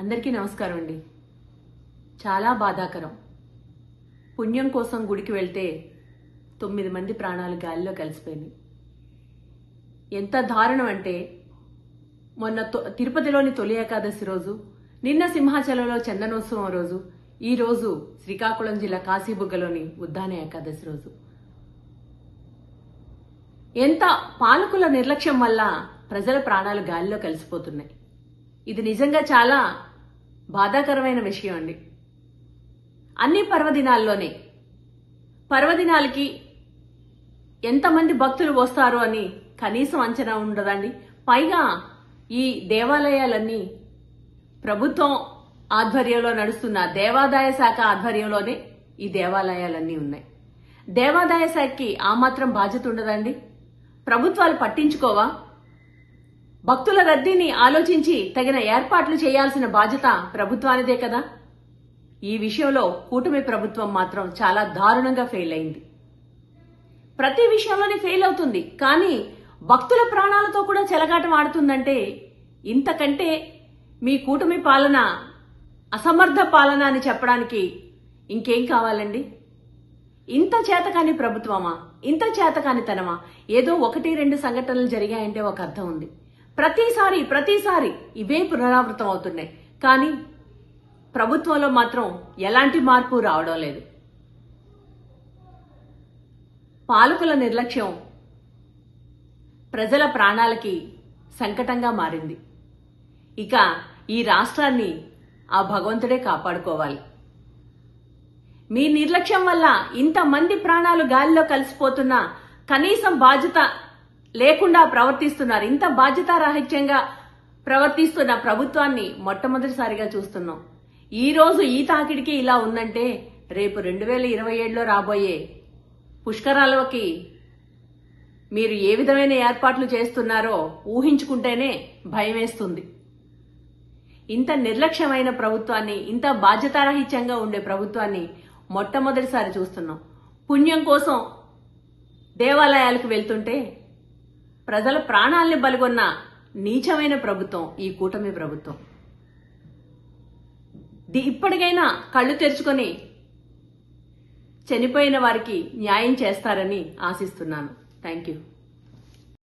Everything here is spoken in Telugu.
అందరికీ నమస్కారం అండి. చాలా బాధాకరం. పుణ్యం కోసం గుడికి వెళ్తే తొమ్మిది మంది ప్రాణాలు గాలిలో కలిసిపోయింది ఎంత దారుణం అంటే మొన్న తొ- తిరుపతిలోని తొలి ఏకాదశి రోజు నిన్న సింహాచలంలో చందనోత్సవం రోజు ఈ రోజు శ్రీకాకుళం జిల్లా కాశీబుగ్గలోని ఉద్దాన ఏకాదశి రోజు. ఎంత పాలకుల నిర్లక్ష్యం వల్ల ప్రజల ప్రాణాలు గాలిలో కలిసిపోతున్నాయి. ఇది నిజంగా చాలా బాధాకరమైన విషయం అండి. అన్ని పర్వదినాల్లోనే పర్వదినాలకి ఎంతమంది భక్తులు వస్తారు అని కనీసం అంచనా ఉండదండి. పైగా ఈ దేవాలయాలన్నీ ప్రభుత్వం ఆధ్వర్యంలో నడుస్తున్న దేవాదాయ శాఖ ఆధ్వర్యంలోనే ఈ దేవాలయాలన్నీ ఉన్నాయి. దేవాదాయ శాఖకి ఆ మాత్రం బాధ్యత ఉండదండి. ప్రభుత్వాలు పట్టించుకోవా? భక్తుల రద్దీని ఆలోచించి తగిన ఏర్పాట్లు చేయాల్సిన బాధ్యత ప్రభుత్వానిదే కదా? ఈ విషయంలో కూటమి ప్రభుత్వం మాత్రం చాలా దారుణంగా ఫెయిల్ అయింది. ప్రతి విషయంలోనే ఫెయిల్ అవుతుంది. కానీ భక్తుల ప్రాణాలతో కూడా చెలగాటం ఆడుతుందంటే ఇంతకంటే మీ కూటమి పాలన అసమర్థ పాలన అని చెప్పడానికి ఇంకేం కావాలండి? ఇంత చేతకాని ప్రభుత్వమా? ఇంత చేతకాని తనమా ఏదో ఒకటి రెండు సంఘటనలు జరిగాయంటే ఒక అర్థం ఉంది. ప్రతిసారి ప్రతిసారి ఇవే పునరావృతం అవుతున్నాయి. కానీ ప్రభుత్వంలో మాత్రం ఎలాంటి మార్పు రావడం లేదు. పాలకుల నిర్లక్ష్యం ప్రజల ప్రాణాలకి సంకటంగా మారింది. ఇక ఈ రాష్ట్రాన్ని ఆ భగవంతుడే కాపాడుకోవాలి. మీ నిర్లక్ష్యం వల్ల ఇంతమంది ప్రాణాలు గాలిలో కలిసిపోతున్నా కనీసం బాధ్యత లేకుండా ప్రవర్తిస్తున్నారు. ఇంత బాధ్యతారాహిత్యంగా ప్రవర్తిస్తున్న ప్రభుత్వాన్ని మొట్టమొదటిసారిగా చూస్తున్నాం. ఈ రోజు ఈ తాకిడికి ఇలా ఉందంటే రేపు రెండు వేల ఇరవై ఏడులో రాబోయే పుష్కరాలకి మీరు ఏ విధమైన ఏర్పాట్లు చేస్తున్నారో ఊహించుకుంటేనే భయమేస్తుంది. ఇంత నిర్లక్ష్యమైన ప్రభుత్వాన్ని ఇంత బాధ్యతారాహిత్యంగా ఉండే ప్రభుత్వాన్ని మొట్టమొదటిసారి చూస్తున్నాం. పుణ్యం కోసం దేవాలయాలకు వెళ్తుంటే ప్రజల ప్రాణాల్ని బలిగొన్న నీచమైన ప్రభుత్వం ఈ కూటమి ప్రభుత్వం. ది- ఇప్పటికైనా కళ్ళు తెరుచుకొని చనిపోయిన వారికి న్యాయం చేస్తారని ఆశిస్తున్నాను. Thank you.